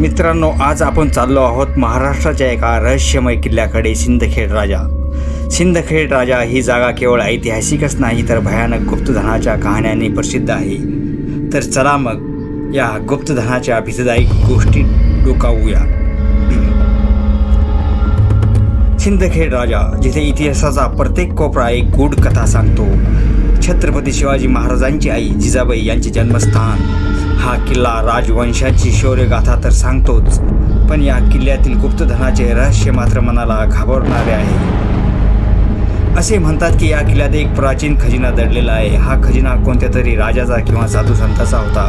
मित्रांनो आज आपण चाललो आहोत महाराष्ट्राच्या एका रहस्यमय किल्ल्याकडे सिंदखेड राजा. सिंदखेड राजा ही जागा केवळ ऐतिहासिकच नाही तर भयानक गुप्तधनाच्या कहाण्यांनी प्रसिद्ध आहे. तर चला मग या गुप्तधनाच्या भीतीदायक गोष्टी डोकावूया. सिंदखेड राजा जिथे इतिहासाचा प्रत्येक कोपरा एक गूढ कथा सांगतो. छत्रपती शिवाजी महाराजांची आई जिजाबाई यांचे जन्मस्थान. हा किल्ला राजवंशाची शौर्यगाथा तर सांगतोच पण या किल्ल्यातील गुप्तधनाचे रहस्य मात्र मनाला घाबरणारे आहे. असे म्हणतात की या किल्ल्यात एक प्राचीन खजिना दडलेला आहे. हा खजिना कोणत्या तरी राजाचा किंवा साधू संताचा होता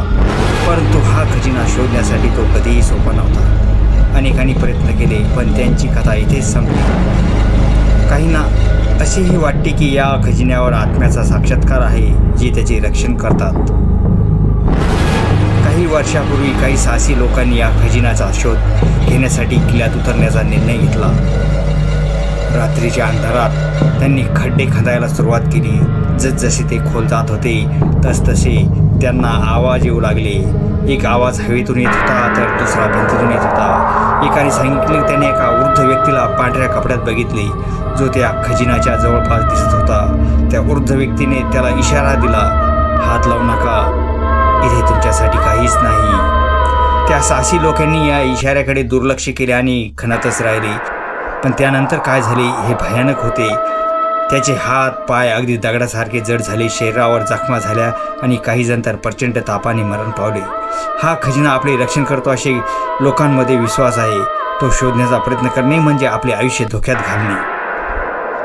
परंतु हा खजिना शोधण्यासाठी तो कधीही सोपा नव्हता. अनेकांनी प्रयत्न केले पण त्यांची कथा इथेच संपली. काहींना असेही वाटते की या खजिन्यावर आत्म्याचा साक्षात्कार आहे जे त्याचे रक्षण करतात. वर्षापूर्वी काही साहसी लोकांनी या खजिन्याचा शोध घेण्यासाठी किल्ल्यात उतरण्याचा निर्णय घेतला. रात्रीच्या अंधारात त्यांनी खड्डे खंदायला सुरुवात केली. जसजसे ते खोल जात होते तसतसे त्यांना आवाज येऊ लागले. एक आवाज हवेतून येत होता तर दुसरा भिंतीतून येत होता. एकाने सांगितले त्याने एका वृद्ध व्यक्तीला पांढऱ्या कपड्यात बघितले जो त्या खजिनाच्या जवळपास दिसत होता. त्या वृद्ध व्यक्तीने त्याला इशारा दिला हात लावू नका. इथे तुमच्यासाठी काहीच नाही. त्या साहसी लोकांनी या इशाऱ्याकडे दुर्लक्ष केले आणि खणातच राहिले. पण त्यानंतर काय झाले हे भयानक होते. त्याचे हात पाय अगदी दगडासारखे जड झाले शरीरावर जखमा झाल्या आणि काही जण तर प्रचंड तापाने मरण पावले. हा खजिना आपले रक्षण करतो असे लोकांमध्ये विश्वास आहे. तो शोधण्याचा प्रयत्न करणे म्हणजे आपले आयुष्य धोक्यात घालणे.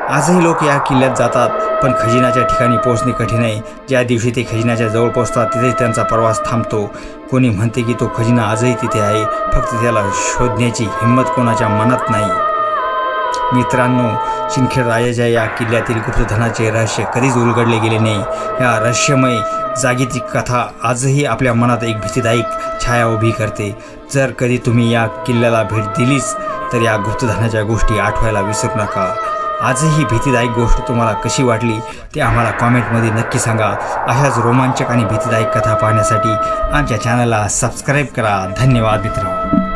आजही लोक या किल्ल्यात जातात पण खजिनाच्या ठिकाणी पोहोचणे कठीण आहे. ज्या दिवशी ते खजिनाच्या जवळ पोहोचतात तिथेच त्यांचा प्रवास थांबतो. कोणी म्हणते की तो खजिना आजही तिथे आहे फक्त त्याला शोधण्याची हिंमत कोणाच्या मनात नाही. मित्रांनो सिंदखेड राजाच्या या किल्ल्यातील गुप्तधनाचे रहस्य कधीच उलगडले गेले नाही. या रहस्यमय जागेची कथा आजही आपल्या मनात एक भीतीदायक छाया उभी करते. जर कधी तुम्ही या किल्ल्याला भेट दिलीच तर या गुप्तधनाच्या गोष्टी आठवायला विसरू नका. आजही भीतीदायक गोष्ट तुम्हाला कशी वाटली ते आम्हाला कॉमेंटमध्ये नक्की सांगा. अशाच रोमांचक आणि भीतीदायक कथा पाहण्यासाठी आमच्या चॅनलला सबस्क्राईब करा. धन्यवाद मित्र